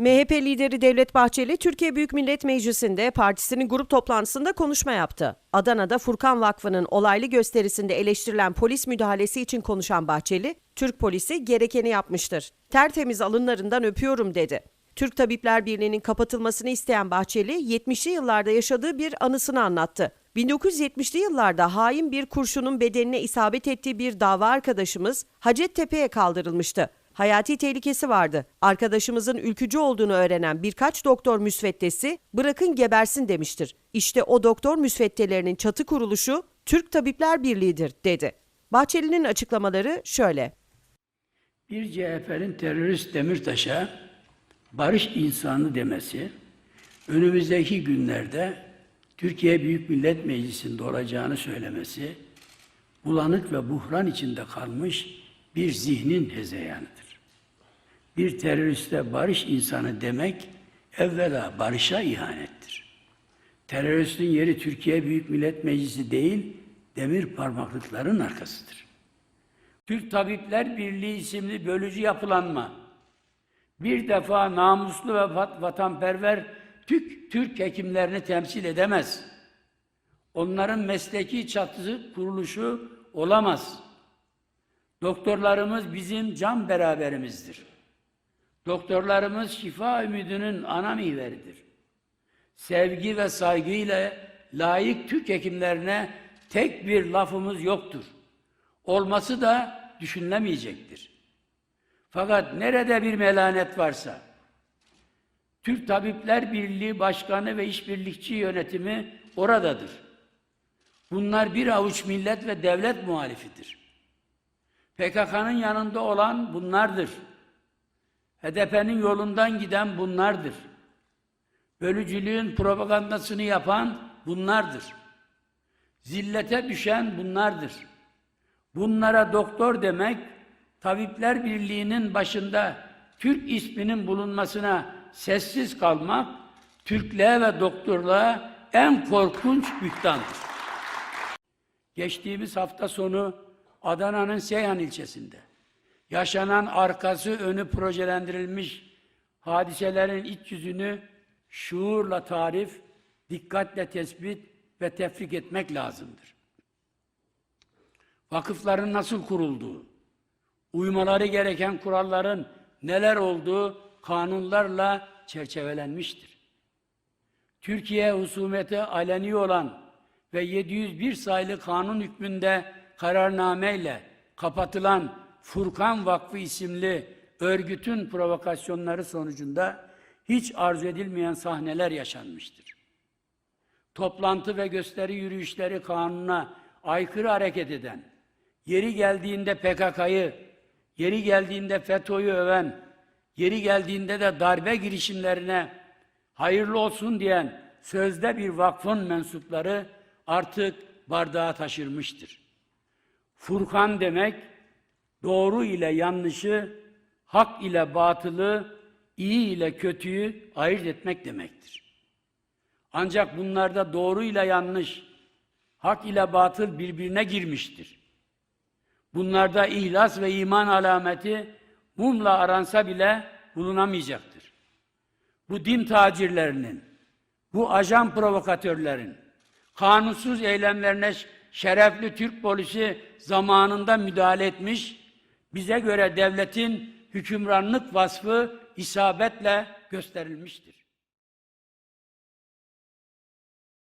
MHP lideri Devlet Bahçeli, Türkiye Büyük Millet Meclisi'nde partisinin grup toplantısında konuşma yaptı. Adana'da Furkan Vakfı'nın olaylı gösterisinde eleştirilen polis müdahalesi için konuşan Bahçeli, Türk polisi gerekeni yapmıştır. Tertemiz alınlarından öpüyorum dedi. Türk Tabipler Birliği'nin kapatılmasını isteyen Bahçeli, 70'li yıllarda yaşadığı bir anısını anlattı. 1970'li yıllarda hain bir kurşunun bedenine isabet ettiği bir dava arkadaşımız Hacettepe'ye kaldırılmıştı. Hayati tehlikesi vardı. Arkadaşımızın ülkücü olduğunu öğrenen birkaç doktor müsveddesi bırakın gebersin demiştir. İşte o doktor müsveddelerinin çatı kuruluşu Türk Tabipler Birliği'dir dedi. Bahçeli'nin açıklamaları şöyle. Bir CHP'nin terörist Demirtaş'a barış insanı demesi, önümüzdeki günlerde Türkiye Büyük Millet Meclisi'nde olacağını söylemesi, bulanık ve buhran içinde kalmış bir zihnin hezeyanıdır. Bir teröriste barış insanı demek, evvela barışa ihanettir. Teröristin yeri Türkiye Büyük Millet Meclisi değil, demir parmaklıkların arkasıdır. Türk Tabipler Birliği isimli bölücü yapılanma, bir defa namuslu ve vat- vatanperver Türk, Türk hekimlerini temsil edemez. Onların mesleki çatısı kuruluşu olamaz. Doktorlarımız bizim can beraberimizdir. Doktorlarımız şifa ümidinin ana mihveridir. Sevgi ve saygıyla layık Türk hekimlerine tek bir lafımız yoktur. Olması da düşünülemeyecektir. Fakat nerede bir melanet varsa, Türk Tabipler Birliği Başkanı ve işbirlikçi yönetimi oradadır. Bunlar bir avuç millet ve devlet muhalifidir. PKK'nın yanında olan bunlardır. HDP'nin yolundan giden bunlardır. Bölücülüğün propagandasını yapan bunlardır. Zillete düşen bunlardır. Bunlara doktor demek, Tabipler Birliği'nin başında Türk isminin bulunmasına sessiz kalmak, Türklüğe ve doktorluğa en korkunç bühtandır. Geçtiğimiz hafta sonu Adana'nın Seyhan ilçesinde yaşanan arkası önü projelendirilmiş hadiselerin iç yüzünü şuurla tarif, dikkatle tespit ve tefrik etmek lazımdır. Vakıfların nasıl kurulduğu, uymaları gereken kuralların neler olduğu kanunlarla çerçevelenmiştir. Türkiye husumeti aleni olan ve 701 sayılı kanun hükmünde kararnameyle kapatılan Furkan Vakfı isimli örgütün provokasyonları sonucunda hiç arzu edilmeyen sahneler yaşanmıştır. Toplantı ve gösteri yürüyüşleri kanuna aykırı hareket eden, yeri geldiğinde PKK'yı, yeri geldiğinde FETÖ'yü öven, yeri geldiğinde de darbe girişimlerine hayırlı olsun diyen sözde bir vakfın mensupları artık bardağı taşırmıştır. Furkan demek doğru ile yanlışı, hak ile batılı, iyi ile kötüyü ayırt etmek demektir. Ancak bunlarda doğru ile yanlış, hak ile batıl birbirine girmiştir. Bunlarda ihlas ve iman alameti mumla aransa bile bulunamayacaktır. Bu din tacirlerinin, bu ajan provokatörlerin, kanunsuz eylemlerine şerefli Türk polisi zamanında müdahale etmiş, bize göre devletin hükümranlık vasfı isabetle gösterilmiştir.